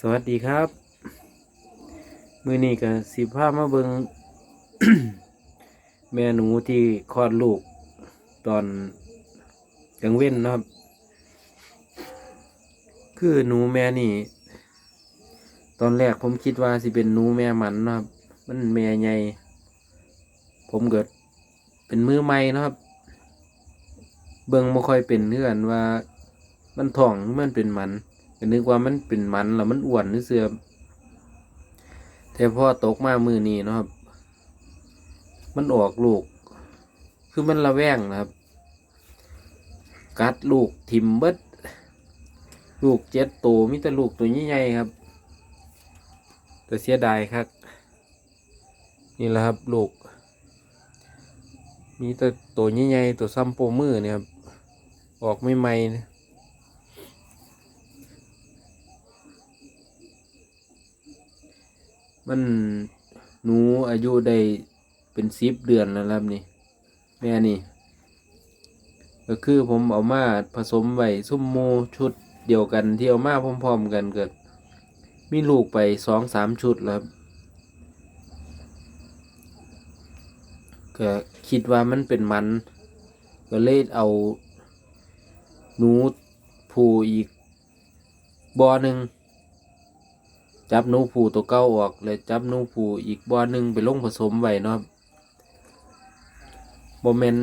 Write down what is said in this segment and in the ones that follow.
สวัสดีครับ มือนี้ก็สิพามาเบิง แม่หนูที่คลอดลูก ตอนกลางเว้นนะครับ คือหนูแม่นี่ ตอนแรกผมคิดว่าสิเป็นหนูแม่หมันนะครับ มันแม่ใหญ่ ผมเกิดเป็นมือใหม่นะครับ เบิ่งบ่ค่อยเป็นเพื่อนว่า มันท้องมันเป็นหมัน ก็นึกว่ามันเป็นมันแล้วมันอ้วนนี่เสือแต่พอตกมามือนี้นะครับ มันออกลูก คือมันระแวงนะครับ กัดลูกทิมเบิดลูกเจ็ดโตวมีแต่ลูกตัวใหญ่ๆครับ แต่เสียดายครับ นี่แหละครับลูก มีแต่ตัวใหญ่ๆตัวซ้ำโปมือเนี่ยครับ ออกไม่ใหม่นะ มันหนูอายุได้เป็นสิบเดือนแล้วครับนี่ แม่นี่ ก็คือผมเอามาผสมไว้ซุ่มโมชุดเดียวกันที่เอามาพร้อมๆกันเกิด มีลูกไปสองสามชุดแล้วก็คิดว่ามันเป็นมัน ก็เลยเอาหนูผูอีกบอหนึ่ง จับนูผูตัวเก้าออกเลยจับนูผูอีกบ่อหนึ่งไปลงผสมไว้เนาะบอมเมน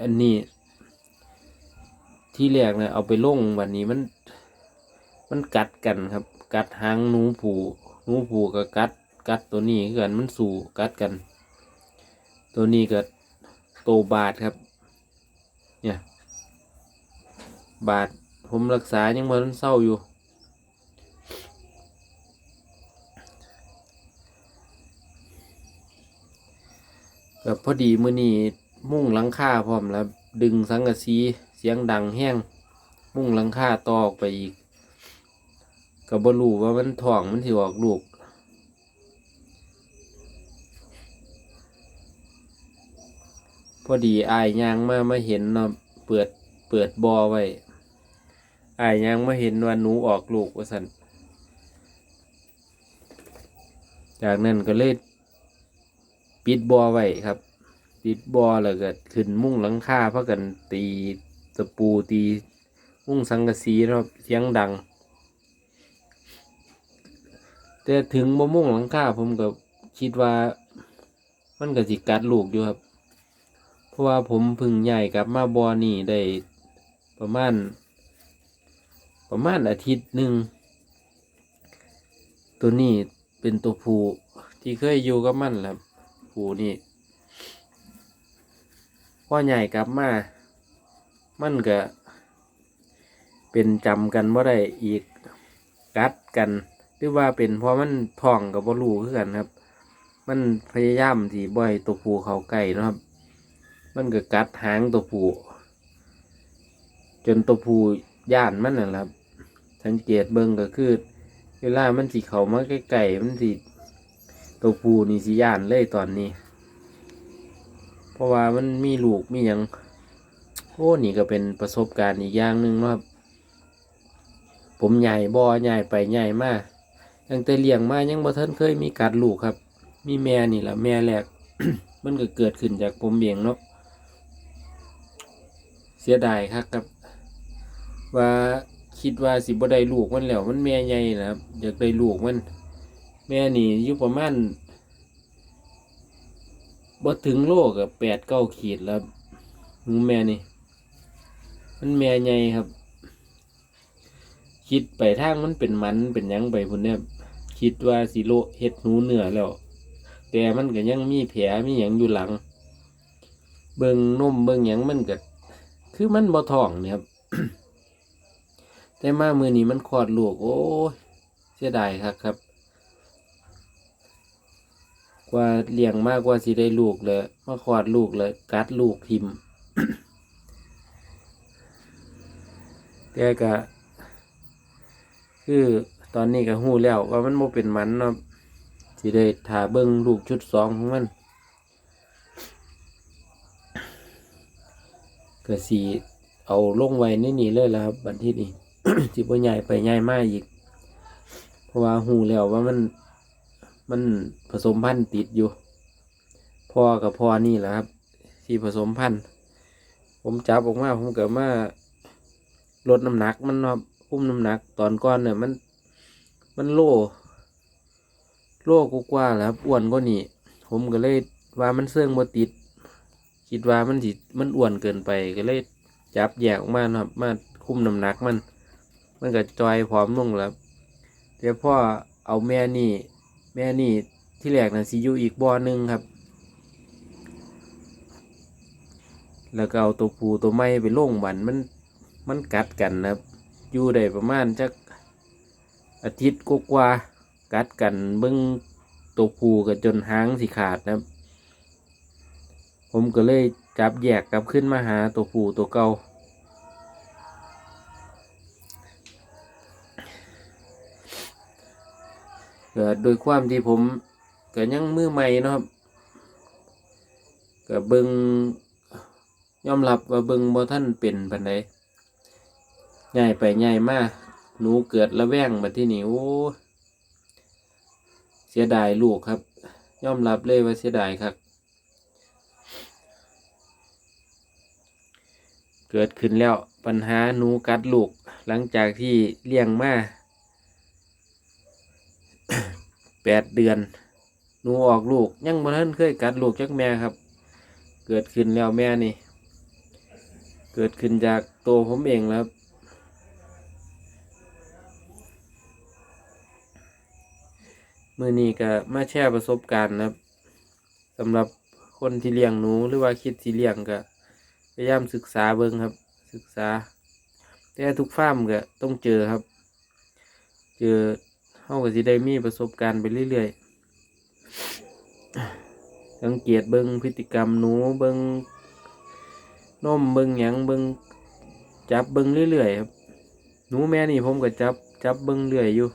อันนี้ที่แรกเนี่ยเอาไปลงวันนี้มัน มันกัดกันครับ กัดหางหนูผูหนูผูกับกัด กัดตัวนี้คือกันมันสู่กัดกัน ตัวนี้ก็โตบาดครับ เนี่ย บาดผมรักษายังมันเศร้าอยู่ แบบพอดีมือนี้มุ่งหลังคาพร้อมแล้ว ดึงสังกะสีเสียงดังแห้ง มุ่งหลังคาตอกไปอีกก็บ่รู้ว่ามันถ่องมันสิออกลูกพอดีอายยางมามาเห็นเนาะเปิดเปิดบอไว้อายยางมาเห็นว่าหนูออกลูกว่าสันจากนั้นก็เลย ปิดบอไว้ครับ ปิดบอแล้วก็ขึ้นมุ้งหลังคาเพราะกันตีตะปูตีมุ้งสังกะสีเนาะเสียงดัง แต่ถึงบ่มุ้งหลังคาผมก็คิดว่า มันก็สิกัดลูกอยู่ครับ เพราะว่าผมพึ่งใหญ่กลับมาบอนี่ได้ประมาณ ประมาณอาทิตย์หนึ่งตัวนี้เป็นตัวผู้ที่เคยอยู่กับมันและครับ ผูนี่พ่อใหญ่กลับมา มันก็ เป็นจำกันว่าได้อีกกัดกัน หรือว่าเป็นเพราะมันท้องกับบ่รู้คือกันครับ มันพยายามที่บ่อยตัวผูเขาไก่นะครับ มันก็กัดหางตัวผูจนตัวผูย่านมันนะครับ สังเกตเบิ่งก็คือ เวลามันสิเขามาใกล้ๆมันสิ ตัวผูนี่สิย่านเลยตอนนี้ เพราะว่ามันมีลูกมีหยังโอ้นี่ก็เป็นประสบการณ์อีกอย่างหนึ่งนะครับ ผมใหญ่บ่อใหญ่ไปใหญ่มากตั้งแต่เลี้ยงมายังบ่ทันเคยมีกัดลูกครับ มีแม่นี่แหละแม่แรกมันก็เกิดขึ้นจากผมเองเนาะเสียดายครับครับ ว่าคิดว่าสิบ่ได้ลูกมันแล้วมันแม่ใหญ่นะครับอยากได้ลูกมัน แม่นี่อยู่ประมาณบ่ถึงโลกับแปดเก้าขีดแล้วหูแม่นี่ มันแม่ใหญ่ครับ คิดไปทางมันเป็นมันเป็นยังไปพุ่นเนี่ยคิดว่าสิโลเฮ็ดหนูเนื้อแล้ว แต่มันก็ยังมีแผลมีหยังอยู่หลัง เบิ่งนมเบิ่งหยังมันก็คือมันบ่ท้องเนี่ยครับ แต่มามือนี้มันคลอดลูกโอ้เสียดายครับครับ ว่าเลี้ยงมากกว่าสิได้ลูกเลยมาคลอดลูกเลยกัดลูกทิมแต่ก็คือตอนนี้ก็หู้แล้วว่ามันโมเป็นมันเนาะสิได้ถาเบิ้งลูกชุดสองของมันก็สีเอาลงไว้ในนี่เลยแล้วครับบันที่นี้สิบ่ใหญ่ไปใหญ่มากอีก เพราะว่าหูแล้วว่ามัน มันผสมพันธุ์ติดอยู่พ่อกับพ่อนี่แหละครับ ที่ผสมพันธุ์ผมจับออกมาผมเก็มาลดน้ำหนักมันครับคุมน้ำหนักตอนก่อนเนี่ยมัน มันโลโลกกว่าๆแล้วครับอ้วนก็นี่ ผมก็เลยว่ามันเสื่องบ่ติด คิดว่ามันสิมันอ้วนเกินไปก็เลยจับแยกออกมาครับ มาคุ้มน้ำหนักมัน มันก็จอยพร้อมลงแล้วแต่พ่อเอาแม่นี่ แม่นี่ที่แรกนะสิอยู่อีกบ่อหนึงครับ แล้วก็เอาตัวผูตัวไม้ไปลงบันมันมันกัดกันนะครับ อยู่ได้ประมาณจักอาทิตย์กว่ากัดกันเบิ้งตัวผูกันจนหางสิขาดนะครับ ผมก็เลยจับแยกกลับขึ้นมาหาตัวผูตัวเก่า ก็โดยความที่ผมก็ยังมือใหม่นะครับก็เบิงยอมรับว่าเบิงบ่ท่านเป็นปานใดใหญ่ไปใหญ่มากหนูเกิดระแวงบัดที่นี่โอ้เสียดายลูกครับ ยอมรับเลยว่าเสียดายครับ เกิดขึ้นแล้วปัญหาหนูกัดลูกหลังจากที่เลี้ยงมา แปดเดือนหนูออกลูกยังบ่ทันเคยกัดลูกจักแม่ครับ เกิดขึ้นแล้วแม่นี่ เกิดขึ้นจากตัวผมเองแล้วครับมือนี้ก็มาแชร์ประสบการณ์นะครับสำหรับคนที่เลี้ยงหนูหรือว่าคิดที่เลี้ยงก็พยายามศึกษาเบิ่งครับ ศึกษา แต่ทุกฟาร์มก็ต้องเจอครับ เจอ เฮาก็สิได้มีประสบการณ์ไปเรื่อยๆสังเกตเบิ่งพฤติกรรมหนูเบิ่งนมเบิงหยังเบิงจับเบิงเรื่อยๆครับหนูแม่นี่ผมก็จับจับเบิงเรื่อยอยู่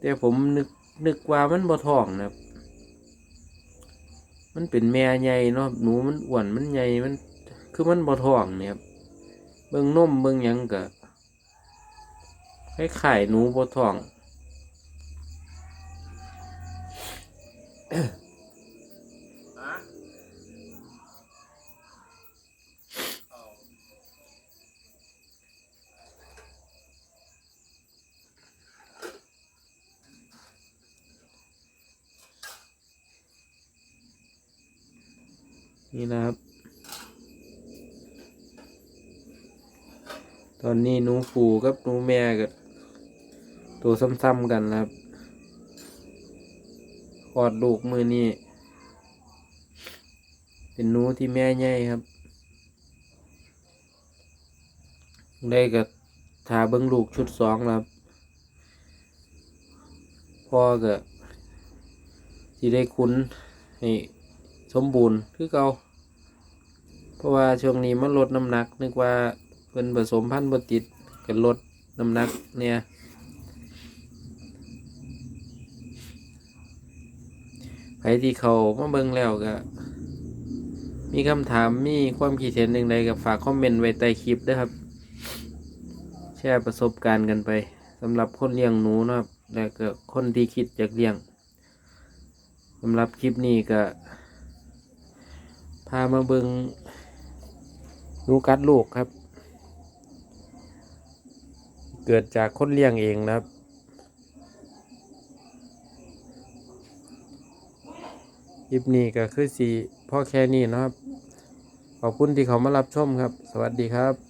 แต่ผมนึกนึกว่ามันบ่ท้องนะครับ มันเป็นแม่ใหญ่เนาะหนูมันอ้วนมันใหญ่มัน คือมันบ่ท้องเนี่ยครับเบิงนมเบิงหยังก็คล้ายๆหนูบ่ท้อง นี่นะครับ ตอนนี้หนูฟูกับหนูแม่กับตัวซ้ำๆกันนะครับคลอดลูกมือนี้เป็นหนูที่แม่ใหญ่ครับ ได้กับทาเบิ้งลูกชุดสองครับ พ่อก็ที่ได้คุ้นให้ สมบูรณ์คือเก่าเพราะว่าช่วงนี้มันลดน้ำหนัก นึกว่าเป็นผสมพันธุ์บติดกันลดน้ำหนักเนี่ยใครที่เขามาเบิ่งแล้วก็มีคำถามมีความคิดเห็นหนึ่งใดก็ฝากคอมเมนต์ไว้ใต้คลิปด้วยครับ แชร์ประสบการณ์กันไปสำหรับคนเลี้ยงหนูนะครับ และก็คนที่คิดอยากเลี้ยงสำหรับคลิปนี้ก็ พามาเบิงหนูกัดลูกครับ เกิดจากคนเลี้ยงเองนะครับ คลิปนี้ก็คือสีพ่อแค่นี้นะครับ ขอบคุณที่เขามารับชมครับ สวัสดีครับ